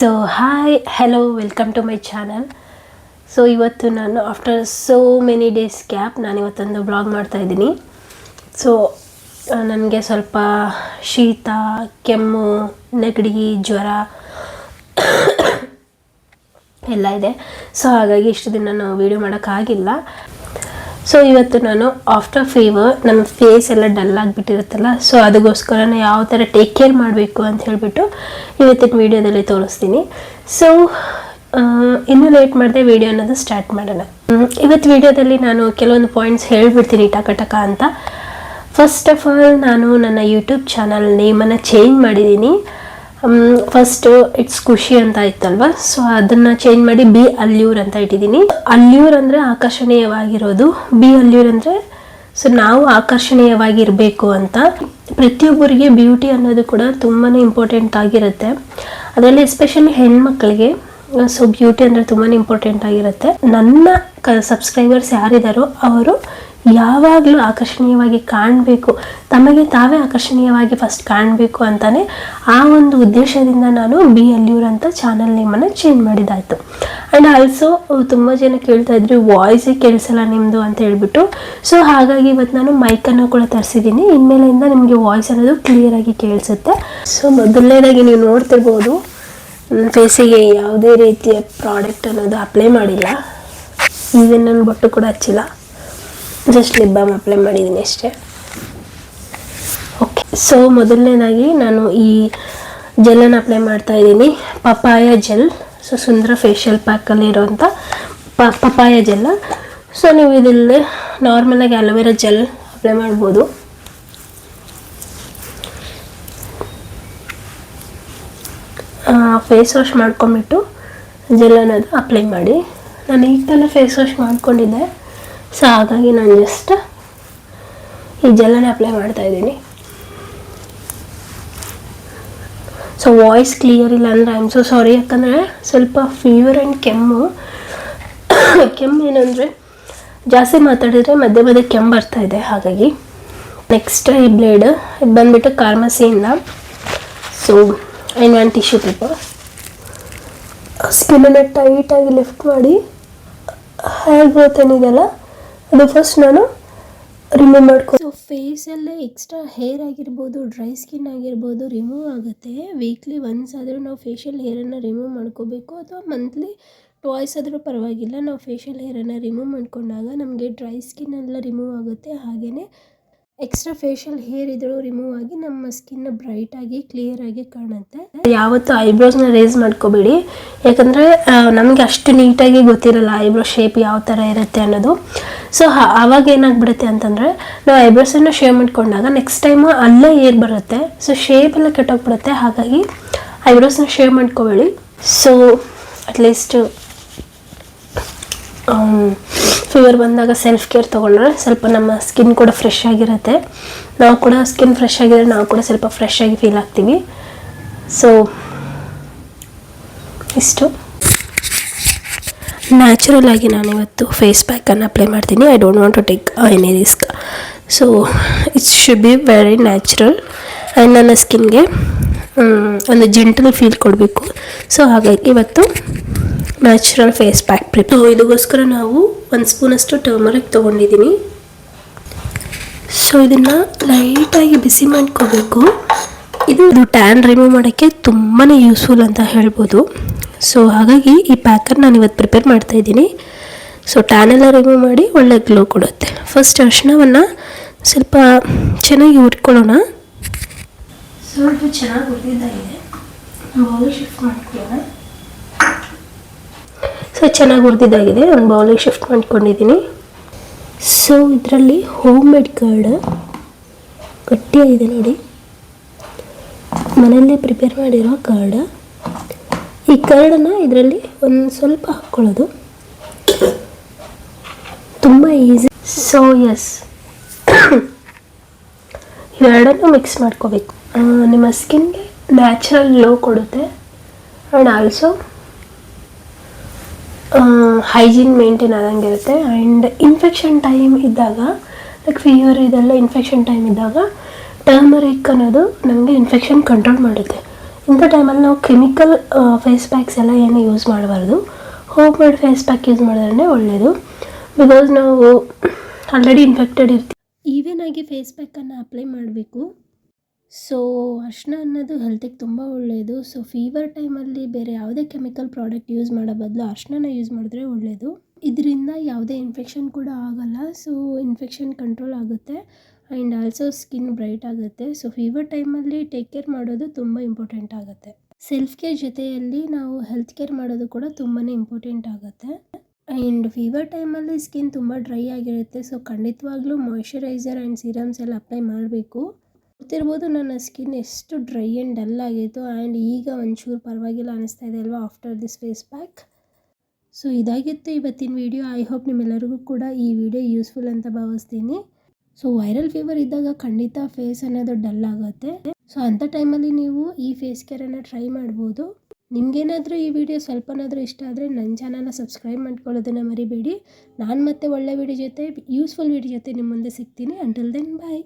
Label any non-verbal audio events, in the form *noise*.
So hi hello welcome to my channel so ಇವತ್ತು ನಾನು after so many days gap ನಾನು ಇವತ್ತೊಂದು blog ಮಾಡ್ತಾ ಇದ್ದೀನಿ. ಸೊ ನನಗೆ ಸ್ವಲ್ಪ ಶೀತ, ಕೆಮ್ಮು, ನೆಗಡಿ, ಜ್ವರ *coughs* ಎಲ್ಲ ಇದೆ. ಸೊ ಹಾಗಾಗಿ ಇಷ್ಟು ದಿನ ನಾನು ವೀಡಿಯೋ ಮಾಡೋಕ್ಕಾಗಿಲ್ಲ. ಸೊ ಇವತ್ತು ನಾನು ಆಫ್ಟರ್ ಫೀವರ್ ನಮ್ಮ ಫೇಸ್ ಎಲ್ಲ ಡಲ್ ಆಗಿಬಿಟ್ಟಿರುತ್ತಲ್ಲ ಸೊ ಅದಕ್ಕೋಸ್ಕರ ಯಾವ ಥರ ಟೇಕ್ ಕೇರ್ ಮಾಡಬೇಕು ಅಂತ ಹೇಳಿಬಿಟ್ಟು ಇವತ್ತಿನ ವೀಡಿಯೋದಲ್ಲಿ ತೋರಿಸ್ತೀನಿ. ಸೊ ಇನ್ನೂ ಲೇಟ್ ಮಾಡಿದೆ ವೀಡಿಯೋ ಅನ್ನೋದು ಸ್ಟಾರ್ಟ್ ಮಾಡೋಣ. ಇವತ್ತು ವೀಡಿಯೋದಲ್ಲಿ ನಾನು ಕೆಲವೊಂದು ಪಾಯಿಂಟ್ಸ್ ಹೇಳಿಬಿಡ್ತೀನಿ ಟಕ ಟಕ ಅಂತ. ಫಸ್ಟ್ ಆಫ್ ಆಲ್ ನಾನು ನನ್ನ ಯೂಟ್ಯೂಬ್ ಚಾನಲ್ ನೇಮನ್ನು ಚೇಂಜ್ ಮಾಡಿದ್ದೀನಿ. ಫಸ್ಟು ಇಟ್ಸ್ ಖುಷಿ ಅಂತ ಇತ್ತಲ್ವ? ಸೊ ಅದನ್ನು ಚೇಂಜ್ ಮಾಡಿ ಬಿ ಅಲ್ಯೂರ್ ಅಂತ ಇಟ್ಟಿದ್ದೀನಿ. ಅಲ್ಯೂರ್ ಅಂದರೆ ಆಕರ್ಷಣೀಯವಾಗಿರೋದು. ಬಿ ಅಲ್ಯೂರ್ ಅಂದರೆ ಸೊ ನಾವು ಆಕರ್ಷಣೀಯವಾಗಿರಬೇಕು ಅಂತ. ಪ್ರತಿಯೊಬ್ಬರಿಗೆ ಬ್ಯೂಟಿ ಅನ್ನೋದು ಕೂಡ ತುಂಬಾ ಇಂಪಾರ್ಟೆಂಟ್ ಆಗಿರುತ್ತೆ. ಅದರಲ್ಲಿ ಎಸ್ಪೆಷಲಿ ಹೆಣ್ಮಕ್ಳಿಗೆ ಸೊ ಬ್ಯೂಟಿ ಅಂದರೆ ತುಂಬಾ ಇಂಪಾರ್ಟೆಂಟ್ ಆಗಿರುತ್ತೆ. ನನ್ನ ಕ ಸಬ್ಸ್ಕ್ರೈಬರ್ಸ್ ಯಾರಿದ್ದಾರೋ ಅವರು ಯಾವಾಗಲೂ ಆಕರ್ಷಣೀಯವಾಗಿ ಕಾಣಬೇಕು. ತಮಗೆ ತಾವೇ ಆಕರ್ಷಣೀಯವಾಗಿ ಫಸ್ಟ್ ಕಾಣಬೇಕು ಅಂತಲೇ ಆ ಒಂದು ಉದ್ದೇಶದಿಂದ ನಾನು ಬಿ ಅಲ್ಯೂರ್ ಅಂತ ಚಾನಲ್ ನೇಮನ್ನು ಚೇಂಜ್ ಮಾಡಿದ್ದಾಯಿತು ಆ್ಯಂಡ್ ಆಲ್ಸೋ ತುಂಬ ಜನ ಕೇಳ್ತಾ ಇದ್ರು ವಾಯ್ಸೇ ಕೇಳಿಸಲ್ಲ ನಿಮ್ಮದು ಅಂತ ಹೇಳಿಬಿಟ್ಟು. ಸೊ ಹಾಗಾಗಿ ಇವತ್ತು ನಾನು ಮೈಕನ್ನು ಕೂಡ ತರಿಸಿದ್ದೀನಿ ಇನ್ಮೇಲಿಂದ ನಿಮಗೆ ವಾಯ್ಸ್ ಅನ್ನೋದು ಕ್ಲಿಯರಾಗಿ ಕೇಳಿಸುತ್ತೆ. ಸೊ ಮೊದಲನೇದಾಗಿ ನೀವು ನೋಡ್ತಿರ್ಬೋದು ಫೇಸಿಗೆ ಯಾವುದೇ ರೀತಿಯ ಪ್ರಾಡಕ್ಟ್ ಅನ್ನೋದು ಅಪ್ಲೈ ಮಾಡಿಲ್ಲ. ಈವನ್ ನನ್ನ ಬೊಟ್ಟು ಕೂಡ ಹಚ್ಚಿಲ್ಲ. ಜಸ್ಟ್ ಲಿಪ್ ಬಾಮ್ ಅಪ್ಲೈ ಮಾಡಿದ್ದೀನಿ ಅಷ್ಟೇ. ಓಕೆ ಸೊ ಮೊದಲನೇದಾಗಿ ನಾನು ಈ ಜೆಲ್ಲನ್ನು ಅಪ್ಲೈ ಮಾಡ್ತಾ ಇದ್ದೀನಿ. ಪಪಾಯ ಜೆಲ್ ಸೊ ಸುಂದರ ಫೇಶಿಯಲ್ ಪ್ಯಾಕಲ್ಲಿ ಇರೋವಂಥ ಪ ಪಪಾಯ ಜೆಲ್ಲ ಸೊ ನೀವು ಇದರಲ್ಲಿ ನಾರ್ಮಲಾಗಿ ಅಲೋವೆರಾ ಜೆಲ್ ಅಪ್ಲೈ ಮಾಡ್ಬೋದು. ಫೇಸ್ ವಾಶ್ ಮಾಡ್ಕೊಂಬಿಟ್ಟು ಜೆಲ್ ಅನ್ನೋದು ಅಪ್ಲೈ ಮಾಡಿ. ನಾನು ಈಗ ತಾನೇ ಫೇಸ್ ವಾಶ್ ಮಾಡ್ಕೊಂಡಿದ್ದೆ. ಸೊ ಹಾಗಾಗಿ ನಾನು ಜಸ್ಟ್ ಈ ಜೆಲ್ಲನ್ನು ಅಪ್ಲೈ ಮಾಡ್ತಾ ಇದ್ದೀನಿ. ಸೊ ವಾಯ್ಸ್ ಕ್ಲಿಯರ್ ಇಲ್ಲ ಅಂದರೆ ಐ ಆಮ್ ಸೊ ಸಾರಿ ಯಾಕಂದರೆ ಸ್ವಲ್ಪ ಫೀವರ್ ಆ್ಯಂಡ್ ಕೆಮ್ಮು. *coughs* ಕೆಮ್ಮು ಏನಂದರೆ ಜಾಸ್ತಿ ಮಾತಾಡಿದರೆ ಮಧ್ಯೆ ಮಧ್ಯೆ ಕೆಮ್ಮು ಬರ್ತಾ ಇದೆ. ಹಾಗಾಗಿ ನೆಕ್ಸ್ಟ್ ಈ ಬ್ಲೇಡ್ ಇದು ಬಂದುಬಿಟ್ಟು ಕಾರ್ಮಸಿಯಿಂದ so in one tissue paper ಸ್ಕಿನ್ನನ್ನು ಟೈಟಾಗಿ ಲಿಫ್ಟ್ ಮಾಡಿ. ಹೇರ್ ಗ್ರೋತ್ ಏನಿದೆಯಲ್ಲ? ಅದು ಫಸ್ಟ್ ನಾನು ರಿಮೂವ್ ಮಾಡ್ಕೊ ಸೊ ಫೇಸಲ್ಲೇ ಎಕ್ಸ್ಟ್ರಾ ಹೇರ್ ಆಗಿರ್ಬೋದು ಡ್ರೈ ಸ್ಕಿನ್ ಆಗಿರ್ಬೋದು ರಿಮೂವ್ ಆಗುತ್ತೆ. ವೀಕ್ಲಿ ಒನ್ಸ್ ಆದರೂ ನಾವು ಫೇಶಿಯಲ್ ಹೇರನ್ನು ರಿಮೂವ್ ಮಾಡ್ಕೋಬೇಕು. ಅಥವಾ ಮಂತ್ಲಿ ಟ್ವಾಯ್ಸ್ ಆದರೂ ಪರವಾಗಿಲ್ಲ, ನಾವು ಫೇಶಿಯಲ್ ಹೇರನ್ನು ರಿಮೂವ್ ಮಾಡ್ಕೊಂಡಾಗ ನಮಗೆ ಡ್ರೈ ಸ್ಕಿನ್ ಎಲ್ಲ ರಿಮೂವ್ ಆಗುತ್ತೆ. ಹಾಗೆಯೇ ಎಕ್ಸ್ಟ್ರಾ ಫೇಶಿಯಲ್ ಹೇರ್ ಇದ್ರೂ ರಿಮೂವ್ ಆಗಿ ನಮ್ಮ ಸ್ಕಿನ್ ಬ್ರೈಟ್ ಆಗಿ ಕ್ಲಿಯರ್ ಆಗಿ ಕಾಣುತ್ತೆ. ಯಾವತ್ತು ಐಬ್ರೋಸ್ನ ರೇಸ್ ಮಾಡ್ಕೋಬೇಡಿ. ಯಾಕಂದರೆ ನಮಗೆ ಅಷ್ಟು ನೀಟಾಗಿ ಗೊತ್ತಿರಲ್ಲ ಐಬ್ರೋ ಶೇಪ್ ಯಾವ ಥರ ಇರುತ್ತೆ ಅನ್ನೋದು. ಸೊ ಆವಾಗ ಏನಾಗ್ಬಿಡುತ್ತೆ ಅಂತಂದರೆ, ನಾವು ಐಬ್ರೋಸನ್ನ ಶೇವ್ ಮಾಡ್ಕೊಂಡಾಗ ನೆಕ್ಸ್ಟ್ ಟೈಮು ಅಲ್ಲೇ ಏರ್ ಬರುತ್ತೆ? ಸೊ ಶೇಪ್ ಎಲ್ಲ ಕೆಟ್ಟೋಗ್ಬಿಡುತ್ತೆ. ಹಾಗಾಗಿ ಐಬ್ರೋಸ್ನ ಶೇವ್ ಮಾಡ್ಕೋಬೇಡಿ. ಸೊ ಅಟ್ಲೀಸ್ಟ್ ಫೀವರ್ ಬಂದಾಗ ಸೆಲ್ಫ್ ಕೇರ್ ತೊಗೊಂಡ್ರೆ ಸ್ವಲ್ಪ ನಮ್ಮ ಸ್ಕಿನ್ ಕೂಡ ಫ್ರೆಶ್ ಆಗಿರುತ್ತೆ. ನಾವು ಕೂಡ ಸ್ಕಿನ್ ಫ್ರೆಶ್ ಆಗಿದ್ರೆ ನಾವು ಕೂಡ ಸ್ವಲ್ಪ ಫ್ರೆಶ್ ಆಗಿ ಫೀಲ್ ಆಗ್ತೀವಿ. ಸೊ ಇಷ್ಟು. ನ್ಯಾಚುರಲ್ ಆಗಿ ನಾನು ಇವತ್ತು ಫೇಸ್ ಪ್ಯಾಕನ್ನು ಅಪ್ಲೈ ಮಾಡ್ತೀನಿ. I don't want to take any risk so it's should be very natural and ನನ್ನ ಸ್ಕಿನ್ಗೆ ಒಂದು ಜೆಂಟಲ್ ಫೀಲ್ ಕೊಡಬೇಕು. ಸೊ ಹಾಗಾಗಿ ಇವತ್ತು ನ್ಯಾಚುರಲ್ ಫೇಸ್ ಪ್ಯಾಕ್ ಪ್ರಿಪೇರ್ ಇದಕ್ಕೋಸ್ಕರ ನಾವು ಒಂದು ಸ್ಪೂನಷ್ಟು ಟರ್ಮರಿಕ್ ತೊಗೊಂಡಿದ್ದೀನಿ ಸೊ ಇದನ್ನು ಲೈಟಾಗಿ ಬಿಸಿ ಮಾಡ್ಕೋಬೇಕು. ಇದು ಇದು ಟ್ಯಾನ್ ರಿಮೂವ್ ಮಾಡೋಕ್ಕೆ ತುಂಬಾ ಯೂಸ್ಫುಲ್ ಅಂತ ಹೇಳ್ಬೋದು. ಸೊ ಹಾಗಾಗಿ ಈ ಪ್ಯಾಕರ್ ನಾನು ಇವತ್ತು ಪ್ರಿಪೇರ್ ಮಾಡ್ತಾ ಇದ್ದೀನಿ. ಸೊ ಟ್ಯಾನ್ ಎಲ್ಲ ರಿಮೂವ್ ಮಾಡಿ ಒಳ್ಳೆ ಗ್ಲೋ ಕೊಡುತ್ತೆ. ಫಸ್ಟ್ ಅರಿಶಿಣವನ್ನು ಸ್ವಲ್ಪ ಚೆನ್ನಾಗಿ ಹುರ್ಕೊಳ್ಳೋಣ. ಸ್ವಲ್ಪ ಚೆನ್ನಾಗಿ ಹುರಿದಿದ್ದಾಗಿದೆ ಬೌಲ್ ಶಿಫ್ಟ್ ಮಾಡ್ಕೊಳ್ಳೋಣ. ಸೊ ಚೆನ್ನಾಗಿ ಹುರಿದಿದ್ದಾಗಿದೆ ಒಂದು ಬೌಲಿಗೆ ಶಿಫ್ಟ್ ಮಾಡ್ಕೊಂಡಿದ್ದೀನಿ. ಸೊ ಇದರಲ್ಲಿ ಹೋಮ್ ಮೇಡ್ ಕರ್ಡ್ ಗಟ್ಟಿಯಾಗಿದೆ ನೋಡಿ. ಮನೆಯಲ್ಲೇ ಪ್ರಿಪೇರ್ ಮಾಡಿರೋ ಕರ್ಡ್ ಈ ಕರ್ಡನ್ನು ಇದರಲ್ಲಿ ಒಂದು ಸ್ವಲ್ಪ ಹಾಕ್ಕೊಳ್ಳೋದು ತುಂಬ ಈಸಿ ಸೊ *coughs* ಎಸ್ ಇವೆರಡನ್ನು ಮಿಕ್ಸ್ ಮಾಡ್ಕೋಬೇಕು. ನಿಮ್ಮ ಸ್ಕಿನ್ಗೆ ನ್ಯಾಚುರಲ್ ಗ್ಲೋ ಕೊಡುತ್ತೆ. ಆ್ಯಂಡ್ ಆಲ್ಸೋ ಹೈಜೀನ್ ಮೇಂಟೈನ್ ಆದಂಗೆ ಇರುತ್ತೆ. ಆ್ಯಂಡ್ ಇನ್ಫೆಕ್ಷನ್ ಟೈಮ್ ಇದ್ದಾಗ ಲೈಕ್ ಫೀವರ್ ಇದೆಲ್ಲ ಇನ್ಫೆಕ್ಷನ್ ಟೈಮ್ ಇದ್ದಾಗ ಟರ್ಮರಿಕ್ ಅನ್ನೋದು ನಮಗೆ ಇನ್ಫೆಕ್ಷನ್ ಕಂಟ್ರೋಲ್ ಮಾಡುತ್ತೆ. ಇಂಥ ಟೈಮಲ್ಲಿ ನಾವು ಕೆಮಿಕಲ್ ಫೇಸ್ ಪ್ಯಾಕ್ಸ್ ಎಲ್ಲ ಏನು ಯೂಸ್ ಮಾಡಬಾರ್ದು. Home made face pack use ಮಾಡಿದ್ರೆ ಒಳ್ಳೆಯದು ಬಿಕಾಸ್ ನಾವು ಆಲ್ರೆಡಿ ಇನ್ಫೆಕ್ಟೆಡ್ ಇರ್ತೀವಿ. ಈವನ್ ಆಗಿ ಫೇಸ್ ಪ್ಯಾಕನ್ನು ಅಪ್ಲೈ ಮಾಡಬೇಕು. ಸೊ ಅರ್ಶಿನ ಅನ್ನೋದು ಹೆಲ್ತಿಗೆ ತುಂಬ ಒಳ್ಳೆಯದು ಸೊ ಫೀವರ್ ಟೈಮಲ್ಲಿ ಬೇರೆ ಯಾವುದೇ ಕೆಮಿಕಲ್ ಪ್ರಾಡಕ್ಟ್ ಯೂಸ್ ಮಾಡೋ ಬದಲು ಅರ್ಶಿನ ಯೂಸ್ ಮಾಡಿದ್ರೆ ಒಳ್ಳೆಯದು ಇದರಿಂದ ಯಾವುದೇ ಇನ್ಫೆಕ್ಷನ್ ಕೂಡ ಆಗಲ್ಲ. ಸೊ ಇನ್ಫೆಕ್ಷನ್ ಕಂಟ್ರೋಲ್ ಆಗುತ್ತೆ. ಆ್ಯಂಡ್ ಆಲ್ಸೋ ಸ್ಕಿನ್ ಬ್ರೈಟ್ ಆಗುತ್ತೆ. ಸೊ ಫೀವರ್ ಟೈಮಲ್ಲಿ ಟೇಕ್ ಕೇರ್ ಮಾಡೋದು ತುಂಬ ಇಂಪಾರ್ಟೆಂಟ್ ಆಗುತ್ತೆ. ಸೆಲ್ಫ್ ಕೇರ್ ಜೊತೆಯಲ್ಲಿ ನಾವು ಹೆಲ್ತ್ ಕೇರ್ ಮಾಡೋದು ಕೂಡ ತುಂಬಾ ಇಂಪಾರ್ಟೆಂಟ್ ಆಗುತ್ತೆ. ಆ್ಯಂಡ್ ಫೀವರ್ ಟೈಮಲ್ಲಿ ಸ್ಕಿನ್ ತುಂಬ ಡ್ರೈ ಆಗಿರುತ್ತೆ. ಸೊ ಖಂಡಿತವಾಗ್ಲೂ ಮಾಯಿಶ್ಚರೈಸರ್ ಆ್ಯಂಡ್ ಸೀರಮ್ಸ್ ಎಲ್ಲ ಅಪ್ಲೈ ಮಾಡಬೇಕು. ಗೊತ್ತಿರ್ಬೋದು ನನ್ನ ಸ್ಕಿನ್ ಎಷ್ಟು ಡ್ರೈ ಆ್ಯಂಡ್ ಡಲ್ ಆಗಿತ್ತು. ಆ್ಯಂಡ್ ಈಗ ಒಂಚೂರು ಪರವಾಗಿಲ್ಲ ಅನಿಸ್ತಾ ಇದೆ ಅಲ್ವಾ after this face pack so ಇದಾಗಿತ್ತು ಇವತ್ತಿನ ವಿಡಿಯೋ ಐ ಹೋಪ್ ನಿಮ್ಮೆಲ್ಲರಿಗೂ ಕೂಡ ಈ ವಿಡಿಯೋ ಯೂಸ್ಫುಲ್ ಅಂತ ಭಾವಿಸ್ತೀನಿ. ಸೊ ವೈರಲ್ ಫೀವರ್ ಇದ್ದಾಗ ಖಂಡಿತ ಫೇಸ್ ಅನ್ನೋದು ಡಲ್ ಆಗುತ್ತೆ. ಸೊ ಅಂಥ ಟೈಮಲ್ಲಿ ನೀವು ಈ ಫೇಸ್ ಕೇರನ್ನು ಟ್ರೈ ಮಾಡ್ಬೋದು. ನಿಮಗೇನಾದರೂ ಈ ವಿಡಿಯೋ ಸ್ವಲ್ಪನಾದರೂ ಇಷ್ಟ ಆದರೆ ನನ್ನ ಚಾನಲ್ನ ಸಬ್ಸ್ಕ್ರೈಬ್ ಮಾಡ್ಕೊಳ್ಳೋದನ್ನು ಮರಿಬೇಡಿ. ನಾನು ಮತ್ತೆ ಒಳ್ಳೆ ವಿಡಿಯೋ ಜೊತೆ ಯೂಸ್ಫುಲ್ ವಿಡಿಯೋ ಜೊತೆ ನಿಮ್ಮ ಮುಂದೆ ಸಿಗ್ತೀನಿ. Until then bye